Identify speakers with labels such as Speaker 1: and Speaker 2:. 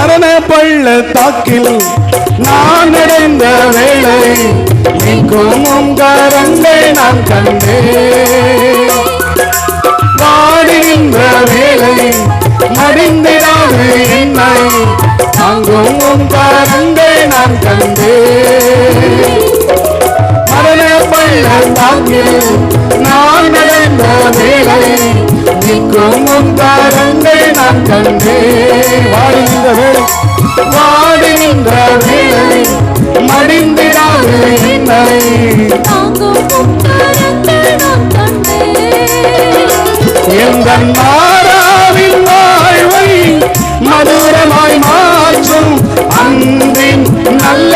Speaker 1: மரண பள்ள தாக்கில் நான் அடைந்த வேளை நீக்கும் உம் நான் கண்டேன். வாடுகின்ற வேளை மடிந்திடாது என்னை அங்கும் உம் நான் கண்டேன். மரண பள்ள தாக்கில் நான் அடைந்த வேளை நிற்கும் உம் நான் கண்டேன். என்னை
Speaker 2: தாங்கும் நான்
Speaker 1: மாறாவின் வாழ்வை மதுரமாய் மாற்றும் அன்பின் நல்ல